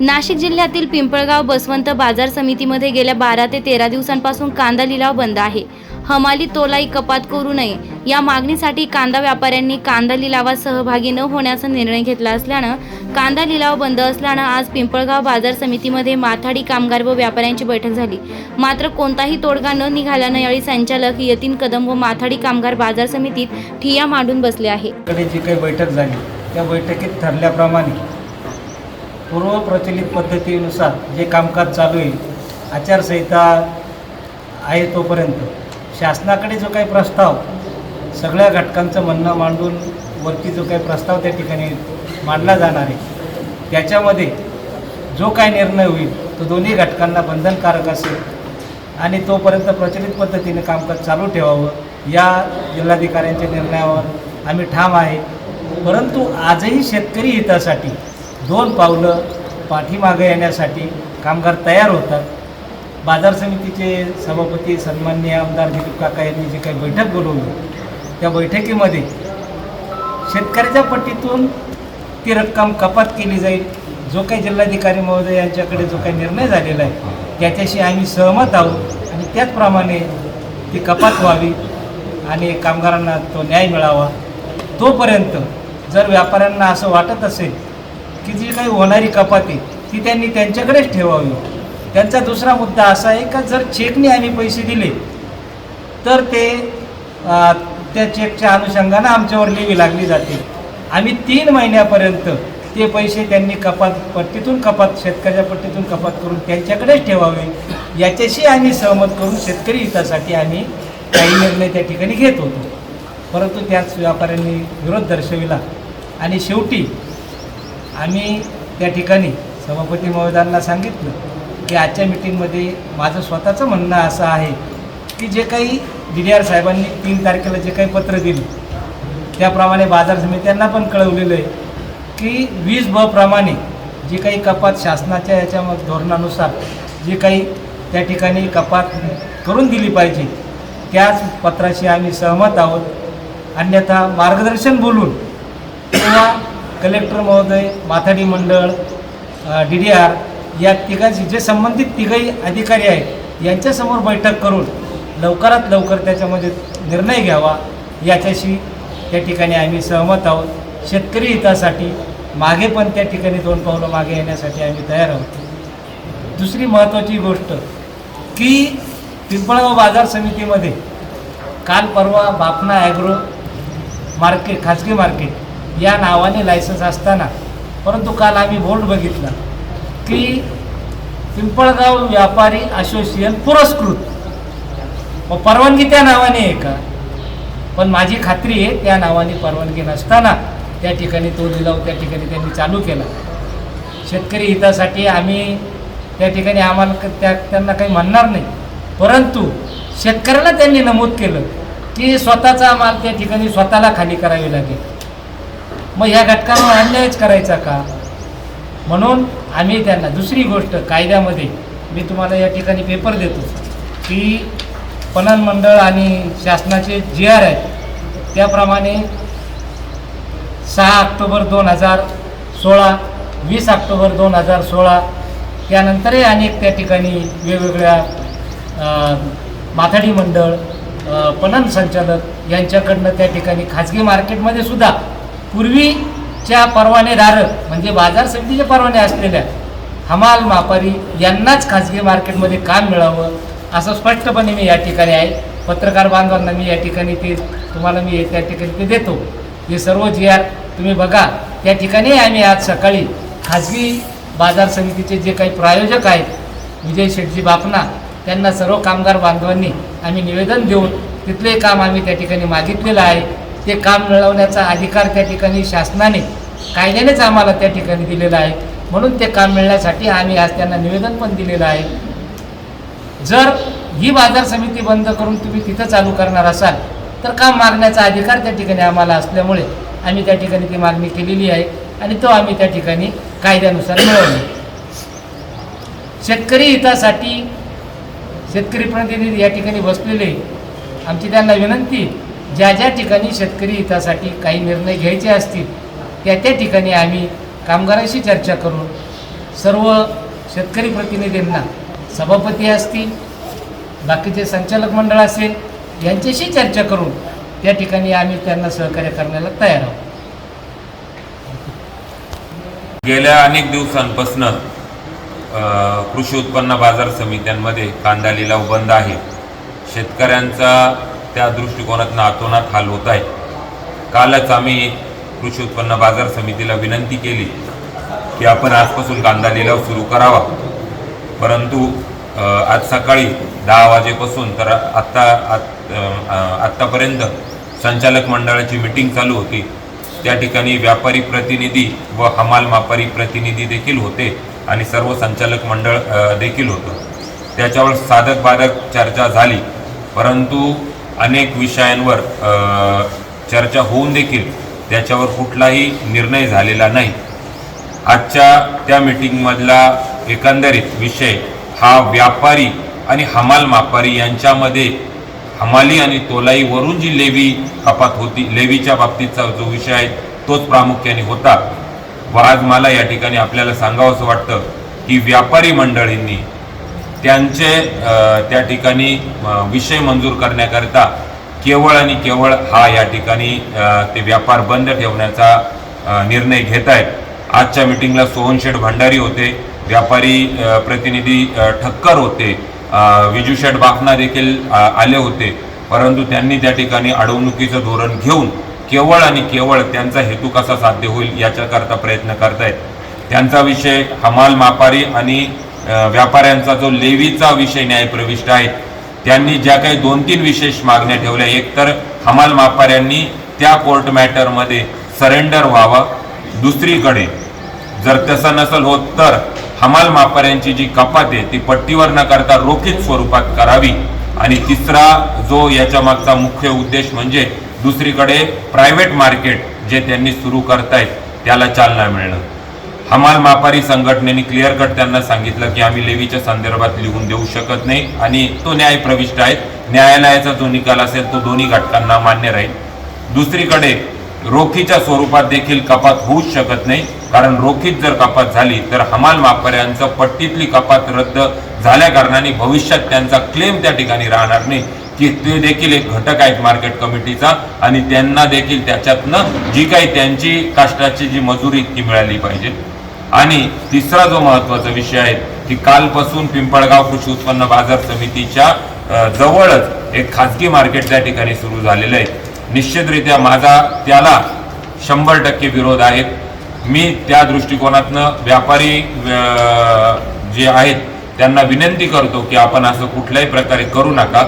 नाशिक जिल्ह्यातील पिंपळगाव बसवंत बाजार समितीमध्ये गेल्या बारा ते तेरा दिवसांपासून कांदा लिलाव बंद आहे. हमाली तोलाई कपात करू नये. या मागणीसाठी कांदा व्यापाऱ्यांनी कांदा लिलावात सहभागी न होण्याचा निर्णय घेतला असल्यानं कांदा लिलाव बंद असल्यानं आज पिंपळगाव बाजार समितीमध्ये माथाडी कामगार व व्यापाऱ्यांची बैठक झाली. मात्र कोणताही तोडगा न निघाल्यानं यावेळी संचालक यतीन कदम व माथाडी कामगार बाजार समितीत ठिया मांडून बसले आहे. जी काही बैठक झाली त्या बैठकीत ठरल्याप्रमाणे पूर्व प्रचलित पद्धतीनुसार जे कामकाज चालू आहे आचारसंहिता आहे तोपर्यंत शासनाकडे जो काही प्रस्ताव सगळ्या घटकांचं म्हणणं मांडून वरती जो काही प्रस्ताव त्या ठिकाणी मांडला जाणार आहे त्याच्यामध्ये जो काही निर्णय होईल तो दोन्ही घटकांना बंधनकारक असेल आणि तोपर्यंत प्रचलित पद्धतीने कामकाज चालू ठेवावं या जिल्हाधिकाऱ्यांच्या निर्णयावर आम्ही ठाम आहे. परंतु आजही शेतकरी हितासाठी दोन पावलं पाठीमागं येण्यासाठी कामगार तयार होतात. बाजार समितीचे सभापती सन्मान्य आमदार दिलीप काका यांनी जी काही बैठक बोलवली त्या बैठकीमध्ये शेतकऱ्याच्या पट्टीतून ती रक्कम कपात केली जाईल. जो काही जिल्हाधिकारी महोदय यांच्याकडे जो काही निर्णय झालेला आहे त्याच्याशी आम्ही सहमत आहोत आणि त्याचप्रमाणे ती कपात व्हावी आणि कामगारांना तो न्याय मिळावा. तोपर्यंत जर व्यापाऱ्यांना असं वाटत असेल की जी काही होणारी कपात आहे ती त्यांनी त्यांच्याकडेच ठेवावी. त्यांचा दुसरा मुद्दा असा आहे का जर चेकने आम्ही पैसे दिले तर ते आ, त्या चेकच्या अनुषंगानं आमच्यावर लिवी लागली जाते. आम्ही तीन महिन्यापर्यंत ते पैसे त्यांनी कपात पट्टीतून कपात शेतकऱ्याच्या पट्टीतून कपात करून त्यांच्याकडेच ठेवावे. याच्याशी आम्ही सहमत करून शेतकरी हितासाठी आम्ही काही निर्णय त्या ठिकाणी घेत होतो. परंतु त्याच व्यापाऱ्यांनी विरोध दर्शविला आणि शेवटी आम्ही त्या ठिकाणी सभापती महोदयांना सांगितलं की आजच्या मिटिंगमध्ये माझं स्वतःचं म्हणणं असं आहे की जे काही डी डी आर साहेबांनी तीन तारखेला जे काही पत्र दिले त्याप्रमाणे बाजार समित्यांना पण कळवलेलं आहे की वीज ब जी काही कपात शासनाच्या याच्या धोरणानुसार जी काही त्या ठिकाणी कपात करून दिली पाहिजे त्याच पत्राशी आम्ही सहमत आहोत. अन्यथा मार्गदर्शन बोलून किंवा कलेक्टर महोदय माथाडी मंडळ डी डी आर या तिघांशी जे संबंधित तिघही अधिकारी आहेत यांच्यासमोर बैठक करून लवकरात लवकर त्याच्यामध्ये निर्णय घ्यावा. याच्याशी त्या ठिकाणी आम्ही सहमत आहोत. शेतकरी हितासाठी मागे पण त्या ठिकाणी दोन पावलं मागे येण्यासाठी आम्ही तयार आहोत. दुसरी महत्त्वाची गोष्ट की पिंपळगाव बाजार समितीमध्ये काल परवा बापना ॲग्रो मार्केट खाजगी मार्केट या नावाने लायसन्स असताना. परंतु काल आम्ही बोर्ड बघितला की पिंपळगाव व्यापारी असोसिएशन पुरस्कृत. व परवानगी त्या नावाने आहे का? पण माझी खात्री आहे त्या नावाने परवानगी नसताना त्या ठिकाणी तो लिलाव त्या ठिकाणी त्यांनी चालू केला. शेतकरी हितासाठी आम्ही त्या ठिकाणी आम्हाला त्या त्यांना काही म्हणणार नाही. परंतु शेतकऱ्याला त्यांनी नमूद केलं की स्वतःचा माल त्या ठिकाणी स्वतःला खाली करावी लागेल. मग ह्या घटकांवर अन्यायच करायचा का? म्हणून आम्ही त्यांना दुसरी गोष्ट कायद्यामध्ये मी तुम्हाला या ठिकाणी पेपर देतो. की पणन मंडळ आणि शासनाचे जी आर आहेत त्याप्रमाणे सहा ऑक्टोबर दोन हजार सोळा वीस ऑक्टोबर दोन हजार सोळा त्यानंतरही अनेक त्या ठिकाणी वेगवेगळ्या माथाडी मंडळ पणन संचालक यांच्याकडनं त्या ठिकाणी खाजगी मार्केटमध्ये सुद्धा पूर्वीच्या परवानेधारक म्हणजे बाजार समितीचे परवाने असलेल्या हमाल मापारी यांनाच खाजगी मार्केटमध्ये काम मिळावं असं स्पष्टपणे मी या ठिकाणी आहे. पत्रकार बांधवांना मी या ठिकाणी ते तुम्हाला मी त्या ठिकाणी ते देतो. हे सर्व जी आर तुम्ही बघा. त्या ठिकाणी आम्ही आज सकाळी खाजगी बाजार समितीचे जे काही प्रायोजक आहेत विजय शेटजी बापना त्यांना सर्व कामगार बांधवांनी आम्ही निवेदन देऊन तिथले काम आम्ही त्या ठिकाणी मागितलेलं आहे. ते काम मिळवण्याचा अधिकार त्या ठिकाणी शासनाने कायद्यानेच आम्हाला त्या ठिकाणी दिलेला आहे. म्हणून ते काम मिळण्यासाठी आम्ही आज त्यांना निवेदन पण दिलेलं आहे. जर ही बाजार समिती बंद करून तुम्ही तिथं चालू करणार असाल तर काम मागण्याचा अधिकार त्या ठिकाणी आम्हाला असल्यामुळे आम्ही त्या ठिकाणी ती मागणी केलेली आहे आणि तो आम्ही त्या ठिकाणी कायद्यानुसार मिळवला शेतकरी हितासाठी शेतकरी प्रतिनिधी या ठिकाणी बसलेले आमची त्यांना विनंती ज्या ज्या ठिकाणी शेतकरी हितासाठी काही निर्णय घ्यायचे असतील त्या त्या ठिकाणी आम्ही कामगारांशी चर्चा करून सर्व शेतकरी प्रतिनिधींना सभापती असतील बाकीचे संचालक मंडळ असेल यांच्याशी चर्चा करून त्या ठिकाणी आम्ही त्यांना सहकार्य करण्याला तयार आहोत. गेल्या अनेक दिवसांपासून कृषी उत्पन्न बाजार समित्यांमध्ये कांदा लिलाव बंद आहे. शेतकऱ्यांचा त्या दृष्टिकोनातून अतोनात हाल होत आहे. कालच आम्ही कृषी उत्पन्न बाजार समितीला विनंती केली की आपण आजपासून कांदा लिलाव सुरू करावा. परंतु आज सकाळी दहा वाजेपासून तर आत्ता आत्तापर्यंत संचालक मंडळाची मिटिंग चालू होती. त्या ठिकाणी व्यापारी प्रतिनिधी व हमाल मापारी प्रतिनिधी देखील होते आणि सर्व संचालक मंडळ देखील होतं. त्याच्यावर साधक बाधक चर्चा झाली. परंतु अनेक विषयांवर चर्चा होऊन देखील त्याच्यावर कुठलाही निर्णय झालेला नाही. आजच्या त्या मीटिंगमधला एकंदरीत विषय हा व्यापारी आणि हमाल मापारी यांच्यामध्ये हमाली आणि तोलाईवरून जी लेवी कपात होती लेवीच्या बाबतीतचा जो विषय आहे तोच प्रामुख्याने होता. व आज मला या ठिकाणी आपल्याला सांगावंसं वाटतं की व्यापारी मंडळींनी त्यांचे त्या ठिकाणी विषय मंजूर करण्याकरिता केवळ आणि केवळ हा या ठिकाणी ते व्यापार बंद ठेवण्याचा निर्णय घेत आहेत आजच्या मिटिंगला सोहनशेठ भंडारी होते व्यापारी प्रतिनिधी ठक्कर होते विजूशेठ बाफना देखील आले होते. परंतु त्यांनी त्या ठिकाणी अडवणुकीचं धोरण घेऊन केवळ आणि केवळ त्यांचा हेतू कसा साध्य होईल याच्याकरता प्रयत्न करतायत. त्यांचा विषय हमाल मापारी आणि व्यापाऱ्यांचा जो लेवीचा विषय न्यायप्रविष्ट आहे त्यांनी ज्या काही दोन तीन विशेष मागण्या ठेवल्या एक तर हमाल मापाऱ्यांनी त्या कोर्ट मॅटरमध्ये सरेंडर व्हावं दुसरीकडे जर तसं नसल होत तर हमाल मापाऱ्यांची जी कपात आहे ती पट्टीवर न करता रोखीत स्वरूपात करावी. आणि तिसरा जो याच्या मागचा मुख्य उद्देश म्हणजे दुसरीकडे प्रायव्हेट मार्केट जे त्यांनी सुरू करतायत त्याला चालना मिळणं. हमाल मापारी संघटनेने क्लिअर कट त्यांना सांगितलं की आम्ही लेवीच्या संदर्भात लिहून देऊ शकत नाही आणि तो न्याय प्रविष्ट आहे. न्यायालयाचा जो निकाल असेल तो दोन्ही घटकांना मान्य राहील. दुसरीकडे रोखीच्या स्वरूपात देखील कपात होऊच शकत नाही. कारण रोखीत जर कपात झाली तर हमाल मापाऱ्यांचं पट्टीतली कपात रद्द झाल्या कारणाने भविष्यात त्यांचा क्लेम त्या ठिकाणी राहणार नाही की ते देखील एक घटक आहेत मार्केट कमिटीचा आणि त्यांना देखील त्याच्यातनं जी काही त्यांची काष्टाची जी मजुरी ती मिळाली पाहिजे. आणि तिसरा जो महत्त्वाचा विषय आहे की कालपासून पिंपळगाव कृषी उत्पन्न बाजार समितीच्या जवळच एक खाजगी मार्केट त्या ठिकाणी सुरू झालेलं आहे. निश्चितरित्या माझा त्याला शंभर टक्के विरोध आहे. मी त्या दृष्टिकोनातनं व्यापारी जे आहेत त्यांना विनंती करतो की आपण असं कुठल्याही प्रकारे करू नका.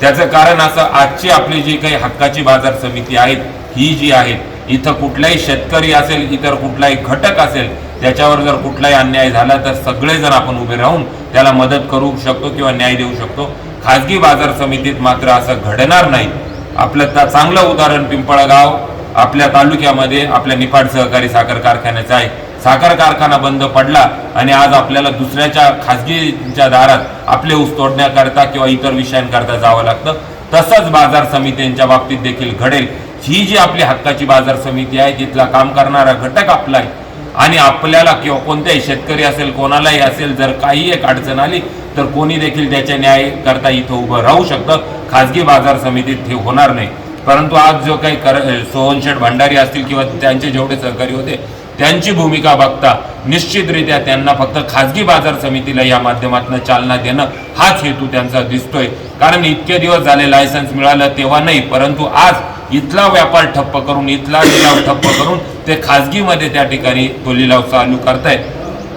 त्याचं कारण असं आजची आपली जी काही हक्काची बाजार समिती आहेत ही जी आहेत इथं कुठलाही शेतकरी असेल इतर कुठलाही घटक असेल त्याच्यावर जर कुठलाही अन्याय झाला तर सगळेजण आपण उभे राहून त्याला मदत करू शकतो किंवा न्याय देऊ शकतो. खाजगी बाजार समितीत मात्र असं घडणार नाही. आपलं चांगलं उदाहरण पिंपळगाव आपल्या तालुक्यामध्ये आपल्या निफाड सहकारी साखर कारखान्याचं आहे. साखर कारखाना बंद पडला आणि आज आपल्याला दुसऱ्याच्या खाजगीच्या दारात आपले ऊस तोडण्याकरता किंवा इतर विषयांकरता जावं लागतं. तसंच बाजार समित्यांच्या बाबतीत देखील घडेल. ही जी आपली हक्काची बाजार समिती आहे तिथला काम करणारा घटक आपला आहे. आणि आपल्याला किंवा कोणत्याही शेतकरी असेल कोणालाही असेल जर काही एक अडचण आली तर कोणी देखील त्याच्या न्याय करता इथं उभं राहू शकतं. खाजगी बाजार समितीत हे होणार नाही. परंतु आज जो काही कर सोहनशेठ भंडारी असतील किंवा त्यांचे जेवढे सहकारी होते त्यांची भूमिका बघता निश्चितरित्या त्यांना फक्त खाजगी बाजार समितीला या माध्यमातून चालना देणं हाच हेतू त्यांचा दिसतोय. कारण इतके दिवस झाले लायसन्स मिळालं तेव्हा नाही परंतु आज इथला व्यापार ठप्प करून इथला लिलाव ठप्प करून ते खाजगीमध्ये त्या ठिकाणी तो लिलाव चालू करतायत.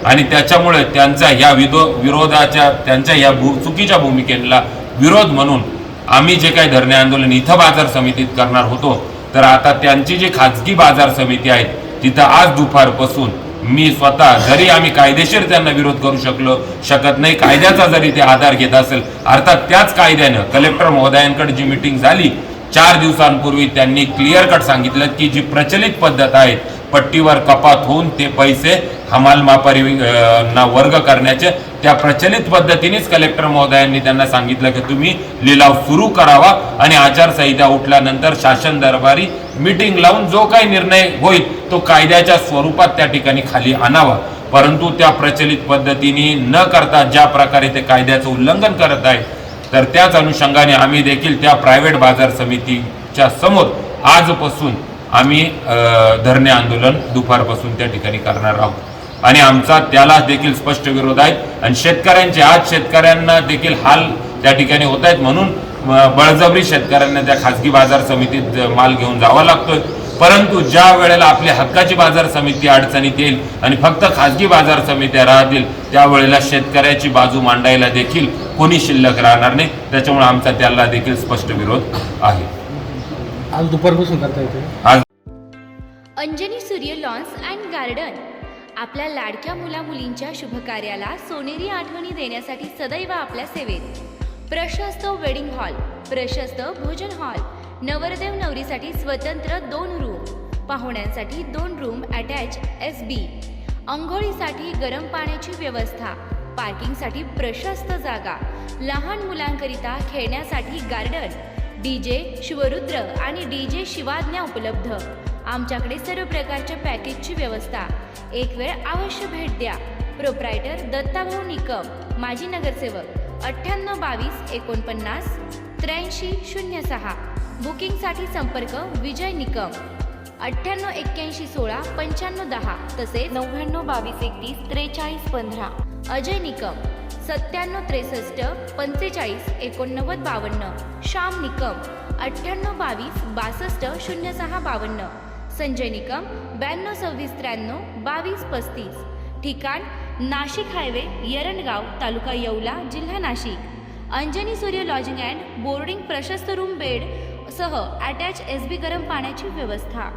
आणि त्याच्यामुळे त्यांचा ह्या विदो विरोधाच्या त्यांच्या या भू चुकीच्या भूमिकेला विरोध म्हणून आम्ही जे काही धरणे आंदोलन इथं बाजार समितीत करणार होतो तर आता त्यांची जी खाजगी बाजार समिती आहे तिथं आज दुपारपासून मी स्वतः जरी आम्ही कायदेशीर त्यांना विरोध करू शकलो शकत नाही कायद्याचा जरी ते आधार घेत असेल अर्थात त्याच कायद्यानं कलेक्टर महोदयांकडे जी मिटिंग झाली चार दिवसांपूर्वी त्यांनी क्लिअर कट सांगितलं की जी प्रचलित पद्धत आहे पट्टीवर कपात होऊन ते पैसे हमाल मापारी ना वर्ग करण्याचे त्या प्रचलित पद्धतीनेच कलेक्टर महोदयांनी त्यांना सांगितलं की तुम्ही लिलाव सुरू करावा आणि आचारसंहिता उठल्यानंतर शासन दरबारी मीटिंग लावून जो काही निर्णय होईल तो कायद्याच्या स्वरूपात त्या ठिकाणी खाली आणावा. परंतु त्या प्रचलित पद्धतीने न करता ज्या प्रकारे ते कायद्याचं उल्लंघन करत आहे तर त्याच अनुषंगाने आम्ही देखील त्या प्रायव्हेट बाजार समितीच्या समोर आजपासून आम्ही धरणे आंदोलन दुपारपासून त्या ठिकाणी करणार आहोत. आणि आमचा त्याला देखील स्पष्ट विरोध आहे आणि शेतकऱ्यांचे आज शेतकऱ्यांना देखील हाल त्या ठिकाणी होत आहेत म्हणून बळजबरी शेतकऱ्यांना त्या खासगी बाजार समितीत माल घेऊन जावा लागतोय. परंतु ज्या वेळेला आपली हक्काची बाजार समिती अडचणीत येईल आणि फक्त खासगी बाजार समित्या राहतील त्यावेळेला शेतकऱ्याची बाजू मांडायला देखील कोणी शिल्लक राहणार नाही. त्याच्यामुळे आमचा त्याला देखील स्पष्ट विरोध आहे. आज दुपारपासून करता येते आज अंजनी सूर्य लॉन्स अँड गार्डन. आपल्या लाडक्या मुला मुलींच्या शुभकार्याला सोनेरी आठवणी देण्यासाठी सदैव आपल्या सेवेत. प्रशस्त वेडिंग हॉल प्रशस्त भोजन हॉल नवरदेव नवरीसाठी स्वतंत्र दोन रूम पाहुण्यांसाठी दोन रूम अटॅच एस बी अंघोळीसाठी गरम पाण्याची व्यवस्था पार्किंगसाठी प्रशस्त जागा लहान मुलांकरिता खेळण्यासाठी गार्डन डी जे शिवरुद्र आणि डी जे शिवाज्ञा उपलब्ध. आमच्याकडे सर्व प्रकारच्या पॅकेजची व्यवस्था. एक वेळ अवश्य भेट द्या. प्रोप्रायटर दत्ताभाऊ निकम माजी नगरसेवक अठ्ठ्याण्णव बावीस एकोणपन्नास त्र्याऐंशी शून्य सहा. बुकिंगसाठी संपर्क विजय निकम. अठ्ठ्याण्णव एक्क्याऐंशी सोळा पंच्याण्णव दहा तसेच नव्याण्णव बावीस एकतीस त्रेचाळीस पंधरा. अजय निकम सत्त्याण्णव त्रेसष्ट पंचेचाळीस एकोणनव्वद बावन्न. श्याम निकम अठ्ठ्याण्णव बावीस बासष्ट शून्य सहा बावन्न. संजय निकम ब्याण्णव सव्वीस त्र्याण्णव बावीस पस्तीस. ठिकाण नाशिक हायवे यरणगाव तालुका येवला जिल्हा Nashik. Anjani Surya lodging and boarding प्रशस्त रूम बेड सह अटॅच एस बी गरम पाण्याची व्यवस्था.